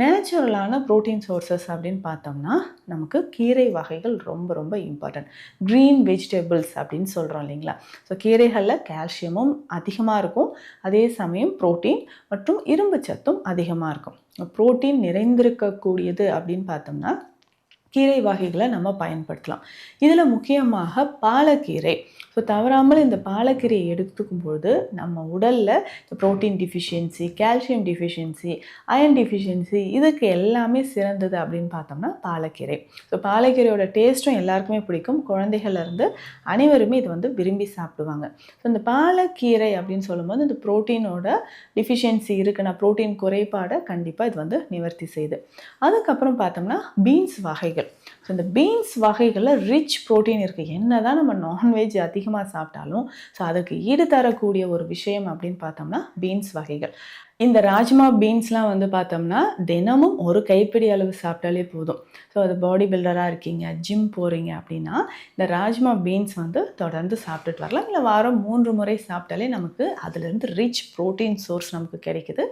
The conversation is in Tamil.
நேச்சுரலான ப்ரோட்டீன் சோர்சஸ் அப்படின்னு பார்த்தோம்னா நமக்கு கீரை வகைகள் ரொம்ப ரொம்ப இம்பார்ட்டன்ட் க்ரீன் வெஜிடபிள்ஸ் அப்படின்னு சொல்கிறோம் இல்லைங்களா? ஸோ கீரைகளில் கால்சியமும் அதிகமாக இருக்கும். அதே சமயம் புரோட்டீன் மற்றும் இரும்பு சத்தும் அதிகமாக இருக்கும். புரோட்டீன் நிறைந்திருக்கக்கூடியது அப்படின்னு பார்த்தோம்னா கீரை வகைகளை நம்ம பயன்படுத்தலாம். இதில் முக்கியமாக பாலக்கீரை. ஸோ தவறாமல் இந்த பாலக்கீரையை எடுத்துக்கும் பொழுது நம்ம உடலில் protein deficiency calcium deficiency iron deficiency இதுக்கு எல்லாமே சிறந்தது அப்படின்னு பார்த்தோம்னா பாலக்கீரை. ஸோ பாலக்கீரையோட டேஸ்ட்டும் எல்லாருக்குமே பிடிக்கும். குழந்தைகள்லேருந்து அனைவருமே இது வந்து விரும்பி சாப்பிடுவாங்க. ஸோ இந்த பாலக்கீரை அப்படின்னு சொல்லும்போது இந்த ப்ரோட்டீனோட டிஃபிஷியன்சி இருக்குன்னா ப்ரோட்டீன் குறைபாடை கண்டிப்பாக இது வந்து நிவர்த்தி செய்யுது. அதுக்கப்புறம் பார்த்தோம்னா பீன்ஸ் வகைகள். ஸோ இந்த பீன்ஸ் வகைகளில் ரிச் ப்ரோட்டீன் இருக்குது என்ன தான் நம்ம நான்வெஜ் அதிகமாக சாப்பிட்டாலும் ஸோ அதுக்கு ஈடு தரக்கூடிய ஒரு விஷயம் அப்படின்னு பார்த்தோம்னா பீன்ஸ் வகைகள். இந்த ராஜ்மா பீன்ஸ்லாம் வந்து பார்த்தோம்னா தினமும் ஒரு கைப்பிடி அளவு சாப்பிட்டாலே போதும். ஸோ அது பாடி பில்டராக இருக்கீங்க ஜிம் போகிறீங்க அப்படின்னா இந்த ராஜ்மா பீன்ஸ் வந்து தொடர்ந்து சாப்பிட்டுட்டு வரலாம். இல்லை வாரம் மூன்று முறை சாப்பிட்டாலே நமக்கு அதுலேருந்து ரிச் ப்ரோட்டீன் சோர்ஸ் நமக்கு கிடைக்குது.